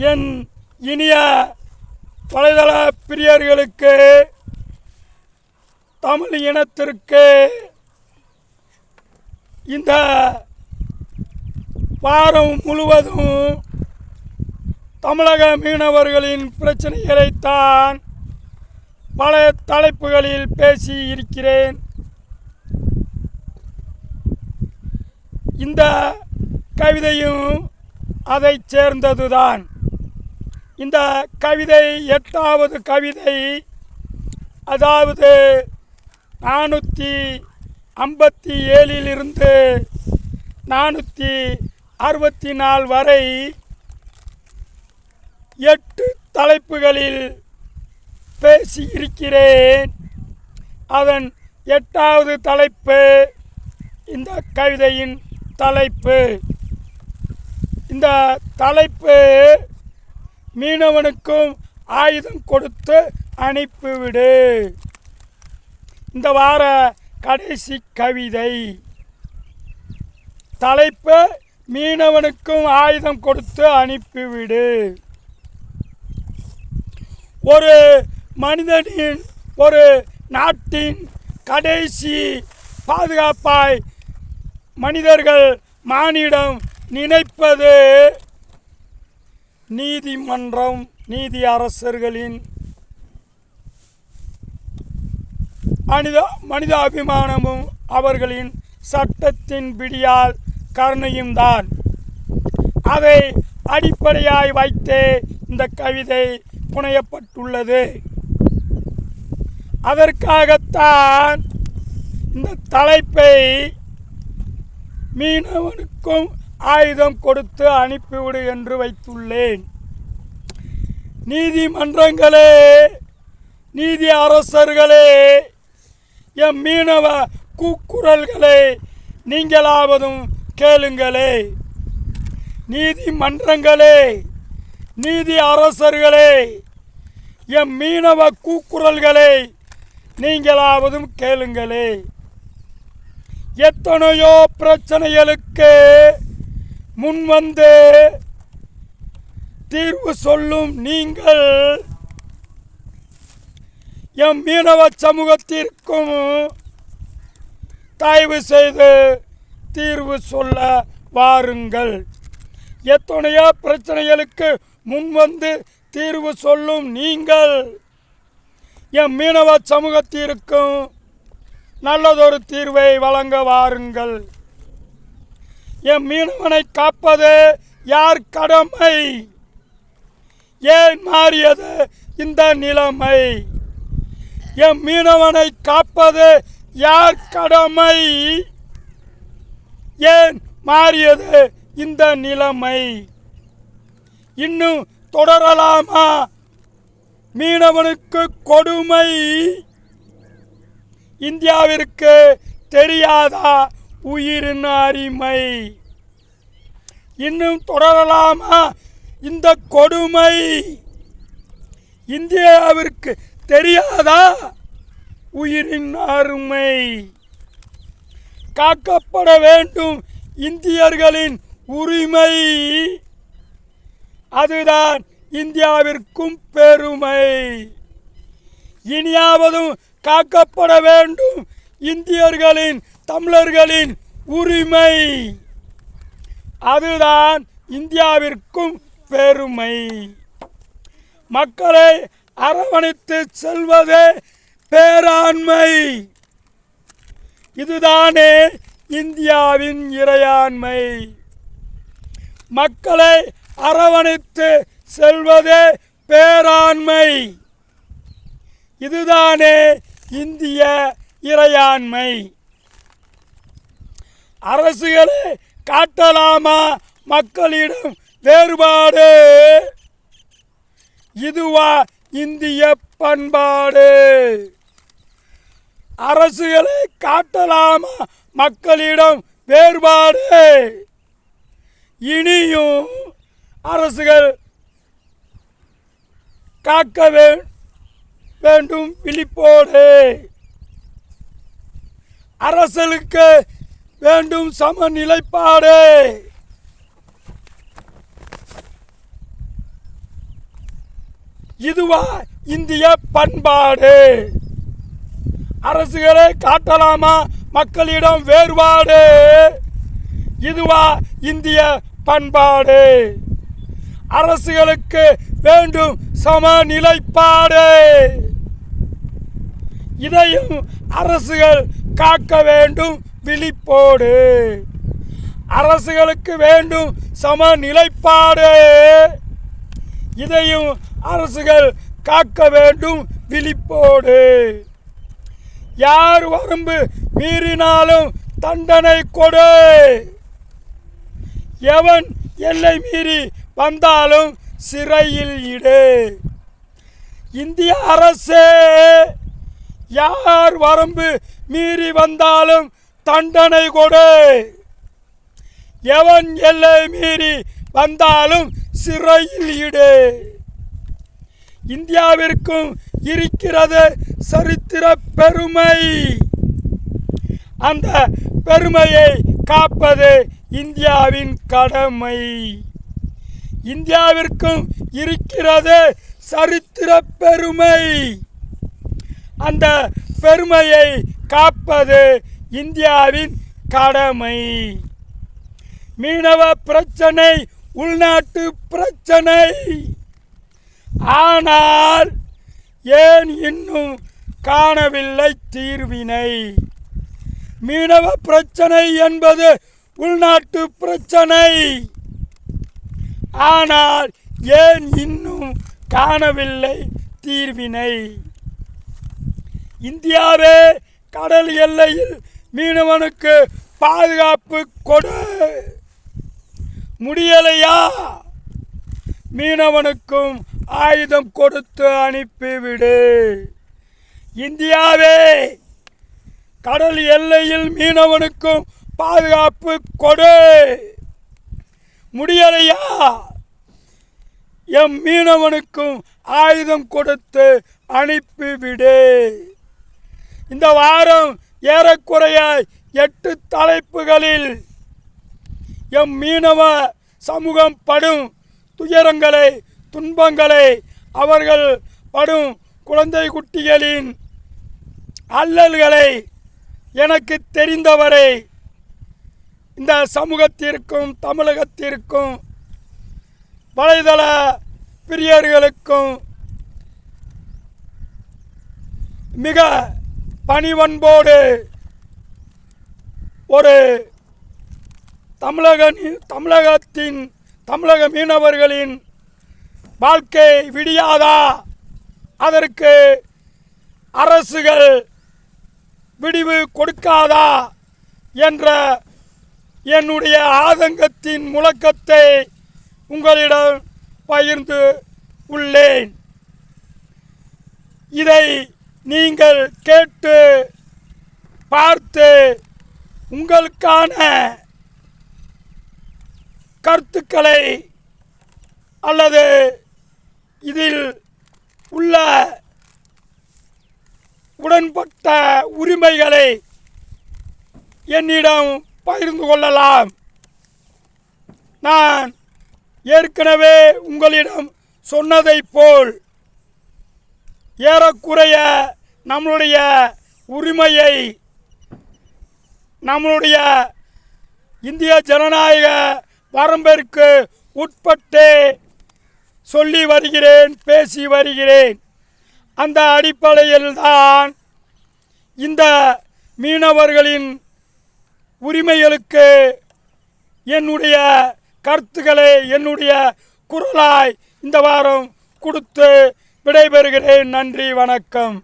என் இனிய வலைதள பிரியர்களுக்கு தமிழ் இனத்திற்கு இந்த வாரம் முழுவதும் தமிழக மீனவர்களின் பிரச்சனைகளைத்தான் பல தலைப்புகளில் பேசி இருக்கிறேன். இந்த கவிதையும் அதைச் சேர்ந்ததுதான். இந்த கவிதை எட்டாவது கவிதை அதாவது நானூற்றி ஐம்பத்தி ஏழிலிருந்து நானூற்றி அறுபத்தி நாலு வரை எட்டு தலைப்புகளில் பேசி இருக்கிறேன் அதன் எட்டாவது தலைப்பு இந்த கவிதையின் தலைப்பு. இந்த தலைப்பு மீனவனுக்கும் ஆயுதம் கொடுத்து அனுப்பிவிடு. இந்த வார கடைசி கவிதை. தலைப்பு மீனவனுக்கும் ஆயுதம் கொடுத்து அனுப்பிவிடு. ஒரு மனிதனின் ஒரு நாட்டின் கடைசி பாதுகாப்பாய் மனிதர்கள் மானிடம் நினைப்பது நீதிமன்றம் நீதி அரசர்களின் மனித மனிதாபிமானமும் அவர்களின் சட்டத்தின் பிடியால் கருணையும் தான். அதை அடிப்படையாய் வைத்தே இந்த கவிதை புனையப்பட்டுள்ளது. அதற்காகத்தான் இந்த தலைப்பை மீனவனுக்கும் ஆயுதம் கொடுத்து அனுப்பிவிடு என்று வைத்துள்ளேன். நீதிமன்றங்களே நீதி அரசர்களே எம் மீனவ கூக்குரல்களை நீங்களாவதும் கேளுங்களே. நீதிமன்றங்களே நீதி அரசர்களே எம் மீனவ கூக்குரல்களை நீங்களாவதும் கேளுங்களே. எத்தனையோ பிரச்சனைகளுக்கு முன்வந்து தீர்வு சொல்லும் நீங்கள் எம் மீனவ சமூகத்திற்கும் தயவு செய்து தீர்வு சொல்ல வாருங்கள். எத்தனையோ பிரச்சனைகளுக்கு முன்வந்து தீர்வு சொல்லும் நீங்கள் எம் மீனவ சமூகத்திற்கும் நல்லதொரு தீர்வை வழங்க வாருங்கள். என் மீனவனை காப்பது யார் கடமை? ஏன் மாறியது இந்த நிலைமை? என் மீனவனை காப்பது யார் கடமை? ஏன் மாறியது இந்த நிலைமை? இன்னும் தொடரலாமா? மீனவனுக்கு கொடுமை? இந்தியாவிற்கு தெரியாதா? உயிரின் அருமை இன்னும் தொடரலாமா இந்த கொடுமை? இந்தியாவிற்கு தெரியாதா? உயிரின் அருமை. காக்கப்பட வேண்டும் இந்தியர்களின் உரிமை. அதுதான் இந்தியாவிற்கும் பெருமை. இனியாவதும் காக்கப்பட வேண்டும் இந்தியர்களின் தமிழர்களின் உரிமை. அதுதான் இந்தியாவிற்கும் பெருமை. மக்களை அரவணைத்து செல்வதே பேராண்மை. இதுதானே இந்தியாவின் இறையாண்மை. மக்களை அரவணைத்து செல்வதே பேராண்மை. இதுதானே இந்திய இறையாண்மை. அரசுகளை காட்டலாமா மக்களிடம் வேறுபாடு? இதுவா இந்திய பண்பாடு. அரசுகளை காட்டலாமா மக்களிடம் வேறுபாடு? இனியும் அரசுகள் காக்க வே- வேண்டும் விழிப்போடு. அரசலுக்கு வேண்டும் சமநிலைப்பாடு. இதுவா இந்திய பண்பாடு. அரசுகளை காட்டலாமா மக்களிடம் வேறுபாடு? இதுவா இந்திய பண்பாடு. அரசுகளுக்கு வேண்டும் சமநிலைப்பாடு. இதையும் அரசுகள் காக்க வேண்டும் விழிப்போடு அரசுகளுக்கு வேண்டும் சமநிலைப்பாடு. இதையும் அரசுகள் காக்க வேண்டும் விழிப்போடு. யார் வரம்பு மீறினாலும் தண்டனை கொடு. எவன் எல்லை மீறி வந்தாலும் சிறையில் இடு. இந்திய அரசே யார் வரம்பு மீறி வந்தாலும் தண்டனை கொடு. எவன் எல்லை மீறி வந்தாலும் சிறையில் இடு. இந்தியாவிற்கும் இருக்கிறது சரித்திர பெருமை. அந்த பெருமையை காப்பது இந்தியாவின் கடமை. இந்தியாவிற்கும் இருக்கிறது சரித்திர பெருமை. அந்த பெருமையை காப்பது இந்தியாவின் கடமை. மீனவ பிரச்சனை உள்நாட்டு பிரச்சனை. ஆனால் ஏன் இன்னும் காணவில்லை தீர்வினை? மீனவ பிரச்சனை என்பது உள்நாட்டு பிரச்சனை. ஆனால் ஏன் இன்னும் காணவில்லை தீர்வினை? இந்தியாவே கடல் எல்லையில் மீனவனுக்கு பாதுகாப்பு கொடு. முடியலையா? மீனவனுக்கும் ஆயுதம் கொடுத்து அனுப்பிவிடு இந்தியாவே கடல் எல்லையில் மீனவனுக்கும் பாதுகாப்பு கொடு. முடியலையா? எம் மீனவனுக்கும் ஆயுதம் கொடுத்து அனுப்பிவிடு இந்த வாரம் ஏறக்குறைய எட்டு தலைப்புகளில் எம் மீனவ சமூகம் படும் துயரங்களை துன்பங்களை அவர்கள் படும் குழந்தை குட்டிகளின் அல்லல்களை எனக்கு தெரிந்தவரை இந்த சமூகத்திற்கும் தமிழகத்திற்கும் வலைதள பிரியர்களுக்கும் மிக பணிவன்போடு ஒரு தமிழக நீ- தமிழகத்தின் தமிழக மீனவர்களின் வாழ்க்கை விடியாதா? அதற்கு அரசுகள் விடிவு கொடுக்காதா? என்ற என்னுடைய ஆதங்கத்தின் முழக்கத்தை உங்களிடம் பகிர்ந்து உள்ளேன். இதை நீங்கள் கேட்டு பார்த்து உங்களுக்கான கருத்துக்களை அல்லது இதில் உள்ள உடன்பட்ட உரிமைகளை என்னிடம் பகிர்ந்து கொள்ளலாம். நான் ஏற்கனவே உங்களிடம் சொன்னதைப் போல் ஏறக்குறைய நம்மளுடைய உரிமையை நம்மளுடைய இந்திய ஜனநாயக வரம்பிற்கு உட்பட்டு சொல்லி வருகிறேன் பேசி வருகிறேன். அந்த அடிப்படையில்தான் இந்த மீனவர்களின் உரிமைகளுக்கு என்னுடைய கருத்துக்களை என்னுடைய குரலாய் இந்த வாரம் கொடுத்து விடைபெறுகிறேன். நன்றி வணக்கம்.